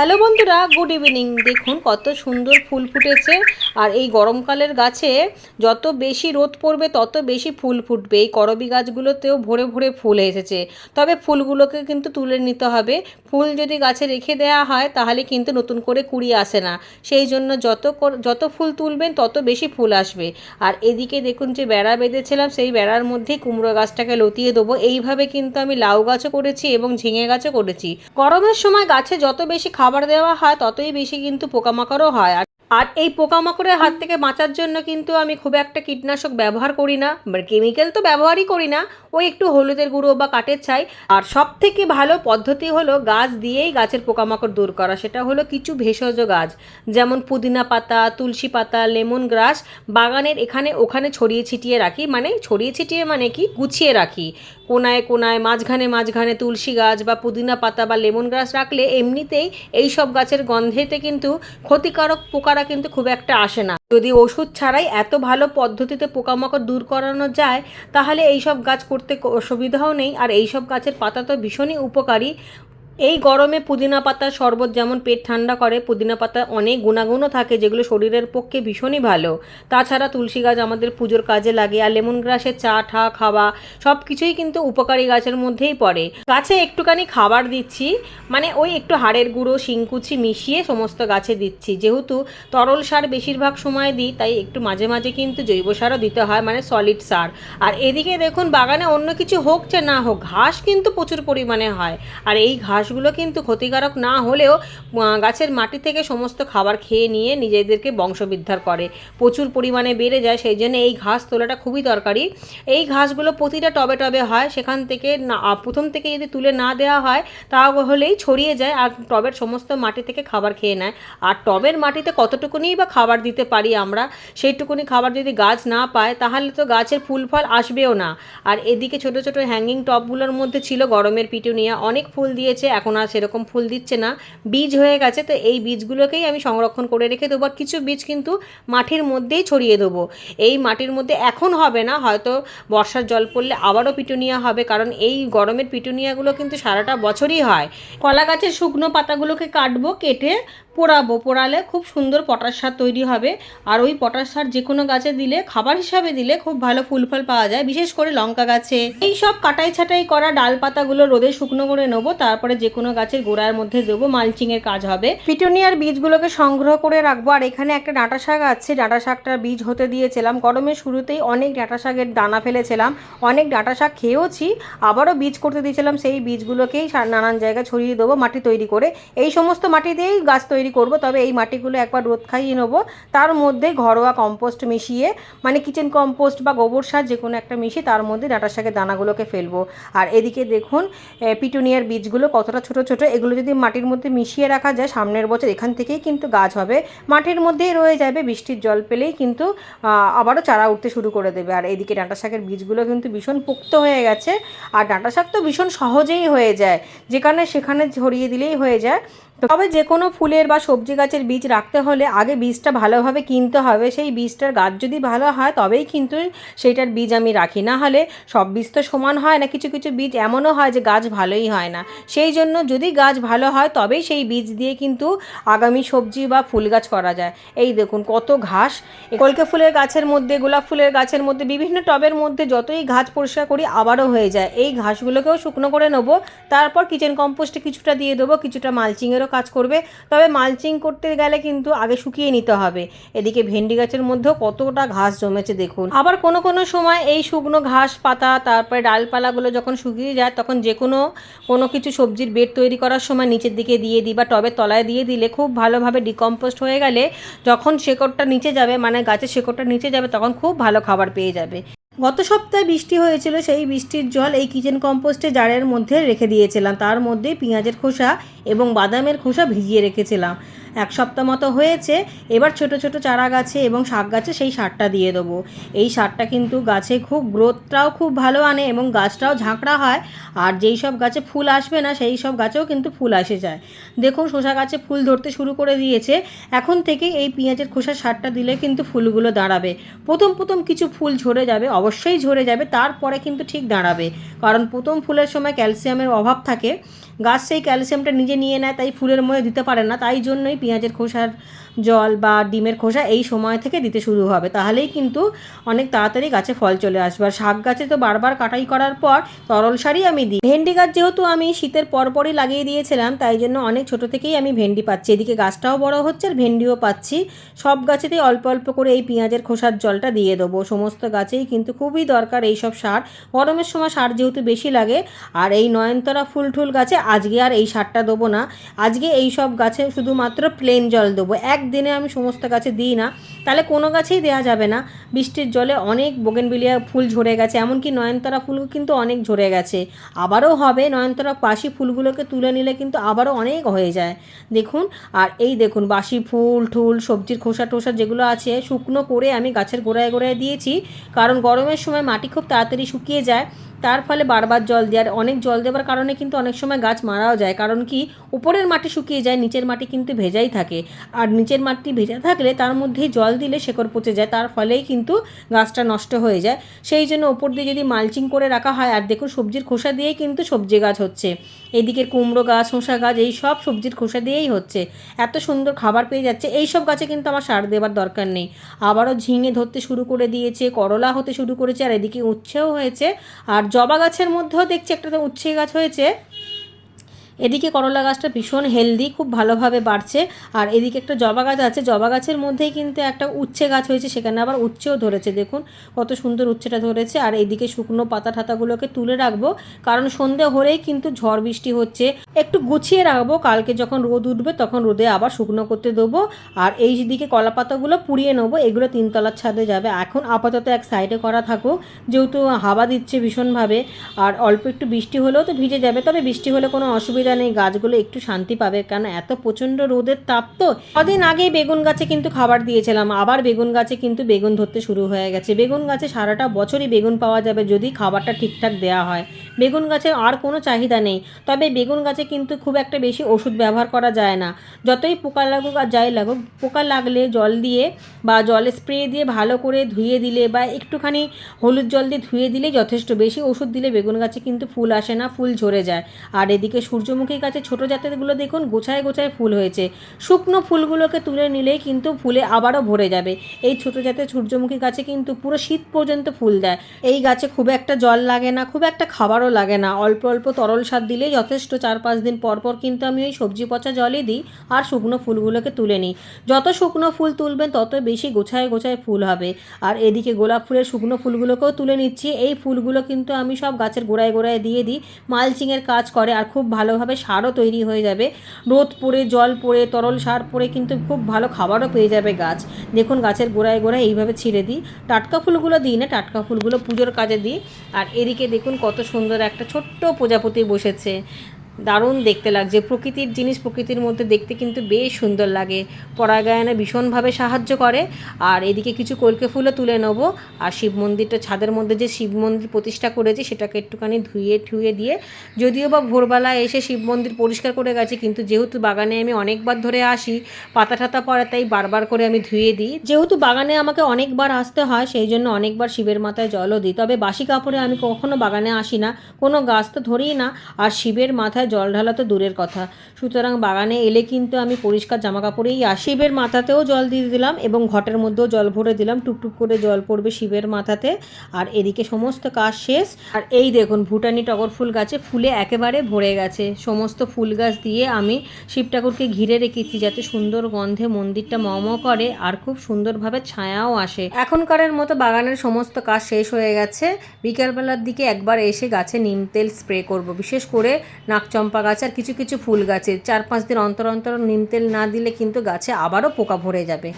Hello বন্ধুরা, good evening. দেখুন কত সুন্দর ফুল ফুটেছে। আর এই গরমকালের গাছে যত বেশি রোদ পড়বে, তত বেশি ফুল ফুটবে। এই করবি গাছগুলোতেও ভরে ভরে ফুল এসেছে। তবে ফুলগুলোকে কিন্তু তুলে নিতে হবে। ফুল যদি গাছে রেখে দেওয়া হয়, তাহলে কিন্তু নতুন করে কুড়ি আসে না। সেই জন্য যত যত ফুল তুলবেন, তত বেশি ফুল আসবে। আর এদিকে দেখুন যে বেড়া বেঁধেছিলাম, সেই বেড়ার মধ্যেই কুমড়ো গাছটাকে লতিয়ে দেবো। এইভাবে কিন্তু আমি লাউ গাছও করেছি এবং ঝিঙে গাছও করেছি। গরমের সময় গাছে যত বেশি খাবার দেওয়া হয়, ততই বেশি কিন্তু পোকামাকড়ও হয়। আর আর এই পোকামাকড়ের হাত থেকে বাঁচার জন্য কিন্তু আমি খুব একটা কীটনাশক ব্যবহার করি না। কেমিক্যাল তো ব্যবহারই করি না। ওই একটু হলুদের গুঁড়ো বা কাঠের ছাই। আর সব থেকে ভালো পদ্ধতি হলো গাছ দিয়েই গাছের পোকামাকড় দূর করা। সেটা হলো কিছু ভেষজ গাছ, যেমন পুদিনা পাতা, তুলসী পাতা, লেমন গ্রাস। বাগানের এখানে ওখানে ছড়িয়ে ছিটিয়ে রাখি। মানে ছড়িয়ে ছিটিয়ে মানে কি? গুছিয়ে রাখি। কোনায় কোনায়, মাঝখানে মাঝখানে তুলসী গাছ বা পুদিনা পাতা বা লেমন গাছ রাখলে এমনিতেই এই সব গাছের গন্ধেতে কিন্তু ক্ষতিকারক পোকারা কিন্তু খুব একটা আসে না। যদি ওষুধ ছাড়াই এত ভালো পদ্ধতিতে পোকামাকড় দূর করানো যায়, তাহলে এই সব গাছ করতে অসুবিধাও নেই। আর এই সব গাছের পাতা তো ভীষণই উপকারী। এই গরমে পুদিনা পাতার শরবত যেমন পেট ঠান্ডা করে, পুদিনা পাতা অনেক গুণাগুণও থাকে যেগুলো শরীরের পক্ষে ভীষণই ভালো। তাছাড়া তুলসী গাছ আমাদের পুজোর কাজে লাগে আর লেমন গ্রাসের চা, ঠা, খাওয়া সব কিছুই কিন্তু উপকারী গাছের মধ্যেই পড়ে। গাছে একটুখানি খাবার দিচ্ছি মানে ওই একটু হাড়ের গুঁড়ো, শিংকুচি মিশিয়ে সমস্ত গাছে দিচ্ছি। যেহেতু তরল সার বেশিরভাগ সময় দিই, তাই একটু মাঝে মাঝে কিন্তু জৈব সারও দিতে হয় মানে সলিড সার। আর এদিকে দেখুন বাগানে অন্য কিছু হোক যে না হোক, ঘাস কিন্তু প্রচুর পরিমাণে হয়। আর এই ঘাসগুলো কিন্তু ক্ষতিকারক না হলেও গাছের মাটি থেকে সমস্ত খাবার খেয়ে নিয়ে নিজেদেরকে বংশবিদ্ধার করে। প্রচুর পরিমাণে বেড়ে যায়, সেই জন্য এই ঘাস তোলাটা খুবই দরকারি। এই ঘাসগুলো প্রতিটা টবে টবে হয়, সেখান থেকে না প্রথম থেকে যদি তুলে না দেওয়া হয়, তাহলেই ছড়িয়ে যায় আর টবের সমস্ত মাটি থেকে খাবার খেয়ে নেয়। আর টবের মাটিতে কতটুকুনি বা খাবার দিতে পারি আমরা, সেইটুকুনি খাবার যদি গাছ না পায়, তাহলে তো গাছের ফুল ফল আসবেও না। আর এদিকে ছোট ছোট হ্যাঙ্গিং টবগুলোর মধ্যে ছিল গরমের পিটুনিয়া, অনেক ফুল দিয়েছে এখন আর সেরকম ফুল দিচ্ছে না। বীজ হয়ে গেছে, তো এই বীজগুলোকেই আমি সংরক্ষণ করে রেখে দেবো। আর কিছু বীজ কিন্তু মাটির মধ্যেই ছড়িয়ে দেবো। এই মাটির মধ্যে এখন হবে না, হয়তো বর্ষার জল পড়লে আবারও পিটুনিয়া হবে, কারণ এই গরমের পিটুনিয়াগুলো কিন্তু সারাটা বছরই হয়। কলা গাছের শুকনো পাতাগুলোকে কাটবো, কেটে পোড়াবো, পোড়ালে খুব সুন্দর পটাশ সার তৈরি হবে। আর ওই পটাশ সার যে কোনো গাছে দিলে, খাবার হিসাবে দিলে খুব ভালো ফুল ফল পাওয়া যায়, বিশেষ করে লঙ্কা গাছে। এই সব কাটাই ছাটাই করা ডাল পাতাগুলো রোদে শুকনো করে নেব, তারপরে যে কোনো গাছের গোড়ার মধ্যে দেবো, মালচিংয়ের কাজ হবে। পিটুনিয়ার বীজগুলোকে সংগ্রহ করে রাখব, আর এখানে একটা ডাঁটা শাক আছে, ডাঁটা শাকটার বীজ হতে দিয়েছিলাম। গরমের শুরুতেই অনেক ডাঁটা শাকের দানা ফেলেছিলাম, অনেক ডাঁটা শাক খেয়েওছি, আবারও বীজ করতে দিয়েছিলাম, সেই বীজগুলোকেই নানান জায়গায় ছড়িয়ে দেবো, মাটি তৈরি করে। এই সমস্ত মাটি দিয়েই গাছ তৈরি করব, তবে এই মাটিগুলো একবার রোদ খাইয়ে নেব। তার মধ্যে ঘরোয়া কম্পোস্ট মিশিয়ে মানে কিচেন কম্পোস্ট বা গোবর সার যে কোনো একটা মিশিয়ে তার মধ্যে ডাঁটা শাকের দানাগুলোকে ফেলব। আর এদিকে দেখুন পিটুনিয়ার বীজগুলো কতটা ছোট ছোট, এগুলো যদি মাটির মধ্যে মিশিয়ে রাখা যায়, সামনের বছর এখান থেকেই কিন্তু গাছ হবে। মাটির মধ্যেই রয়ে যাবে, বৃষ্টির জল পেলেই কিন্তু আবারও চারা উঠতে শুরু করে দেবে। আর এদিকে ডাঁটা শাকের বীজগুলো কিন্তু ভীষণ পোক্ত হয়ে গেছে। আর ডাঁটা শাক তো ভীষণ সহজেই হয়ে যায়, যেখানে সেখানে ছড়িয়ে দিলেই হয়ে যায়। তবে যে কোনো ফুলের বা সবজি গাছের বীজ রাখতে হলে আগে বীজটা ভালোভাবে কিনতে হবে। সেই বীজটার গাছ যদি ভালো হয়, তবেই কিন্তু সেইটার বীজ আমি রাখি। না হলে সব বীজ তো সমান হয় না, কিছু কিছু বীজ এমনও হয় যে গাছ ভালোই হয় না। সেই জন্য যদি গাছ ভালো হয়, তবেই সেই বীজ দিয়ে কিন্তু আগামী সবজি বা ফুল গাছ করা যায়। এই দেখুন কত ঘাস। কলকে ফুলের গাছের মধ্যে, গোলাপ ফুলের গাছের মধ্যে, বিভিন্ন টবের মধ্যে যতই ঘাস পরিষ্কার করি, আবারও হয়ে যায়। এই ঘাসগুলোকেও শুকনো করে নেব, তারপর কিচেন কম্পোস্টে কিছুটা দিয়ে দেবো, কিছুটা মালচিংয়েরও কাজ করবে, তবে মালচিং করতে গেলে কিন্তু আগে শুকিয়ে নিতে হবে। এদিকে ভেন্ডি গাছের মধ্যেও কতটা ঘাস জমেছে দেখুন। আবার কোনো কোনো সময় এই শুকনো ঘাস পাতা, তারপরে ডালপালাগুলো যখন শুকিয়ে যায়, তখন যে কোনো কোনো কিছু সবজির বেড তৈরি করার সময় নিচের দিকে দিয়ে দিই বা টবের তলায় দিয়ে দিলে খুব ভালোভাবে ডিকম্পোস্ট হয়ে গেলে যখন শেকড়টা নিচে যাবে মানে গাছের শেকড়টা নিচে যাবে, তখন খুব ভালো খাবার পেয়ে যাবে। গত সপ্তাহে বৃষ্টি হয়েছিল, সেই বৃষ্টির জল এই কিচেন কম্পোস্টে জারের মধ্যে রেখে দিয়েছিলাম। তার মধ্যে পেঁয়াজের খোসা এবং বাদামের খোসা ভিজিয়ে রেখেছিলাম। এক সপ্তাহ মতো হয়েছে, এবার ছোট ছোট চারা গাছে এবং শাক গাছে সেই সারটা দিয়ে দেবো। এই সারটা কিন্তু গাছে খুব গ্রোথটাও খুব ভালো আনে এবং গাছটাও ঝাঁকড়া হয়, আর যেই সব গাছে ফুল আসবে না, সেই সব গাছেও কিন্তু ফুল আসে যায়। দেখুন, শসা গাছে ফুল ধরতে শুরু করে দিয়েছে। এখন থেকে এই পেঁয়াজের খোসার সারটা দিলে কিন্তু ফুলগুলো দাঁড়াবে। প্রথম প্রথম কিছু ফুল ঝরে যাবে, অবশ্যই ঝরে যাবে, তারপরে কিন্তু ঠিক দাঁড়াবে। কারণ প্রথম ফুলের সময় ক্যালসিয়ামের অভাব থাকে গাছ সেই ক্যালসিয়ামটা নিজে নিয়ে নেয়, তাই ফুলের মধ্যে দিতে পারে না, তাই জন্যই পেঁয়াজের খোসার জল বা ডিমের খোসা এই সময় থেকে দিতে শুরু হবে। তাহলেই কিন্তু অনেক তাড়াতাড়ি গাছে ফল চলে আসবে। আর শাক গাছে তো বারবার কাটাই করার পর তরল সারই আমি দিই। ভেন্ডি গাছ যেহেতু আমি শীতের পরপরই লাগিয়ে দিয়েছিলাম, তাই জন্য অনেক ছোট থেকেই আমি ভেন্ডি পাচ্ছি। এদিকে গাছটাও বড় হচ্ছে আর ভেন্ডিও পাচ্ছি। সব গাছেতেই অল্প অল্প করে এই পেঁয়াজের খোসার জলটা দিয়ে দেবো। সমস্ত গাছেই কিন্তু খুবই দরকার এই সব সার। গরমের সময় সার যেহেতু বেশি লাগে, আর এই নয়নতরা ফুল টুল গাছে আজকে আর এই সারটা দেবো না। আজকে এই সব গাছে শুধুমাত্র প্লেন জল দেবো। একদিনে আমি সমস্ত গাছে দিই না, তাহলে কোনো গাছেই দেওয়া যাবে না। বৃষ্টির জলে অনেক বোগেনবিলিয়া ফুল ঝরে গেছে, এমনকি নয়নতারা ফুল কিন্তু অনেক ঝরে গেছে। আবারও হবে নয়নতারা বাসি ফুলগুলোকে তুলে নিলে কিন্তু আবারও অনেক হয়ে যায়। দেখুন, আর এই দেখুন, বাসি ফুল, ঠুল, সবজির খোসা টোসা যেগুলো আছে, শুকনো করে আমি গাছের গোড়ায় গোড়ায় দিয়েছি। কারণ গরমের সময় মাটি খুব তাড়াতাড়ি শুকিয়ে যায়, তার ফলে বারবার জল দেওয়ার অনেক জল দেওয়ার কারণে কিন্তু অনেক সময় গাছ মারাও যায়, কারণ কি, উপরের মাটি শুকিয়ে যায়, নিচের মাটি কিন্তু ভেজাই থাকে। আর নিচের মাটি ভেজা থাকলে তার মধ্যেই জল দিলে শেকড় পচে যায়। তার ফলেই কিন্তু গাছটা নষ্ট হয়ে যায়। সেই জন্য ওপর দিয়ে যদি মালচিং করে রাখা হয়, আর দেখুন সবজির খোসা দিয়েই কিন্তু সবজি গাছ হচ্ছে। এদিকের কুমড়ো গাছ, শসা গাছ, এই সব সবজির খোসা দিয়েই হচ্ছে। এত সুন্দর খাবার পেয়ে যাচ্ছে। এই সব গাছে কিন্তু আমার সার দেওয়ার দরকার নেই। আবারও ঝিঙে ধরতে শুরু করে দিয়েছে, করলা হতে শুরু করেছে, আর এদিকে উচ্ছেও হয়েছে। আর জবা গাছের মধ্যেও দেখছি একটা তো উচ্ছে গাছ হয়েছে। এদিকে করলা গাছটা ভীষণ হেলদি খুব ভালোভাবে বাড়ছে। আর এদিকে একটা জবা গাছ আছে, জবা গাছের মধ্যেই কিন্তু একটা উচ্ছে গাছ হয়েছে, সেখানে আবার উচ্ছেও ধরেছে। দেখুন কত সুন্দর উচ্ছেটা ধরেছে। আর এদিকে শুকনো পাতা ঠাতাগুলোকে তুলে রাখব, কারণ সন্ধে হলেই কিন্তু ঝড় বৃষ্টি হচ্ছে। একটু গুছিয়ে রাখব, কালকে যখন রোদ উঠবে তখন রোদে আবার শুকনো করতে দেবো। আর এই দিকে কলা পাতাগুলো পুড়িয়ে নেব, এগুলো তিনতলার ছাদে যাবে। এখন আপাতত এক সাইডে করা থাকুক, যেহেতু হাওয়া দিচ্ছে ভীষণভাবে। আর অল্প একটু বৃষ্টি হলেও তো ভিজে যাবে, তবে বৃষ্টি হলে কোনো অসুবিধা নেই গাছগুলো একটু শান্তি পাবে কারণ এত প্রচণ্ড রোদের তাপ তো। কদিন আগেই বেগুন গাছে কিন্তু খাবার দিয়েছিলাম, আবার বেগুন গাছে কিন্তু বেগুন ধরতে শুরু হয়ে গেছে। বেগুন গাছে সারাটা বছরই বেগুন পাওয়া যাবে যদি খাবারটা ঠিকঠাক দেওয়া হয়। বেগুন গাছে আর কোনো চাহিদা নেই, তবে বেগুন গাছে কিন্তু খুব একটা বেশি ওষুধ ব্যবহার করা যায় না। যতই পোকা লাগুক আর যাই লাগুক, পোকা লাগলে জল দিয়ে বা জলে স্প্রে দিয়ে ভালো করে ধুয়ে দিলে বা একটুখানি হলুদ জল দিয়ে ধুয়ে দিলে যথেষ্ট। বেশি ওষুধ দিলে বেগুন গাছে কিন্তু ফুল আসে না, ফুল ঝরে যায়। আর এদিকে সূর্যমুখী গাছে ছোটো জাতেরগুলো দেখুন গোছায় গোছায় ফুল হয়েছে। শুকনো ফুলগুলোকে তুলে নিলেই কিন্তু ফুলে আবারও ভরে যাবে। এই ছোটো জাতের সূর্যমুখী গাছে কিন্তু পুরো শীত পর্যন্ত ফুল দেয়। এই গাছে খুব একটা জল লাগে না, খুব একটা খাবারও লাগে না। অল্প অল্প তরল সার দিলেই যথেষ্ট। চার পাঁচ দিন পর পর কিন্তু আমি ওই সবজি পচা জলই দিই আর শুকনো ফুলগুলোকে তুলে নিই। যত শুকনো ফুল তুলবেন তত বেশি গোছায় গোছায় ফুল হবে। আর এদিকে গোলাপ ফুলের শুকনো ফুলগুলোকেও তুলে নিচ্ছি। এই ফুলগুলো কিন্তু আমি সব গাছের গোড়ায় গোড়ায় দিয়ে দিই। মালচিংয়ের কাজ করে আর খুব ভালোভাবে সারও তৈরি হয়ে যাবে। রোদ পড়ে জল পড়ে তরল সার পড়ে কিন্তু খুব ভালো খাবারও পেয়ে যাবে গাছ। দেখুন গাছের গোড়ায় গোড়ায় এইভাবে ছিঁড়ে দিই। টাটকা ফুলগুলো দিই না, টাটকা ফুলগুলো পুজোর কাজে দিই। আর এদিকে দেখুন কত সুন্দর একটা ছোট্ট প্রজাপতি বসেছে। দারুণ দেখতে লাগছে। প্রকৃতির জিনিস প্রকৃতির মধ্যে দেখতে কিন্তু বেশ সুন্দর লাগে। পরাগায়নে ভীষণভাবে সাহায্য করে। আর এদিকে কিছু কলকে ফুলও তুলে নেব। আর শিব মন্দিরটা, ছাদের মধ্যে যে শিব মন্দির প্রতিষ্ঠা করেছি, সেটাকে একটুখানি ধুয়ে ঠুয়ে দিয়ে যদিও বা ভোরবেলা এসে শিব মন্দির পরিষ্কার করে গেছি, কিন্তু যেহেতু বাগানে আমি অনেকবার ধরে আসি, পাতা টাতা পড়ে, তাই বারবার করে আমি ধুয়ে দিই। যেহেতু বাগানে আমাকে অনেকবার আসতে হয়, সেই জন্য অনেকবার শিবের মাথায় জলও দিই। তবে বাসি কাপড়ে আমি কখনো বাগানে আসি না। কোনো গাছ তো ধরিই না। আর শিবের মাথায় জল ঢালা তো দূরের কথা। সুতরাং বাগানে এলে কিন্তু আমি পরিষ্কার জামা কাপড়েই শিবের মাথাতেও জল দিয়ে দিলাম এবং ঘটের মধ্যেও জল ভরে দিলাম। টুকটুক করে জল পড়বে শিবের মাথাতে। আর এদিকে সমস্ত কাজ শেষ। আর এই দেখুন, ভুটানি টগর ফুল গাছে ফুলে একেবারে ভরে গেছে। সমস্ত ফুল গাছ দিয়ে আমি শিব ঠাকুরকে ঘিরে রেখেছি যাতে সুন্দর গন্ধে মন্দিরটা মম করে আর খুব সুন্দরভাবে ছায়াও আসে। এখনকারের মতো বাগানের সমস্ত কাজ শেষ হয়ে গেছে। বিকালবেলার দিকে একবার এসে গাছে নিম তেল স্প্রে করব। বিশেষ করে নাকচম্পা গাছ আর কিছু কিছু ফুল গাছে। চার পাঁচ দিন অন্তর অন্তর নিম তেল না দিলে কিন্তু গাছে আবারও পোকা ভরে যাবে।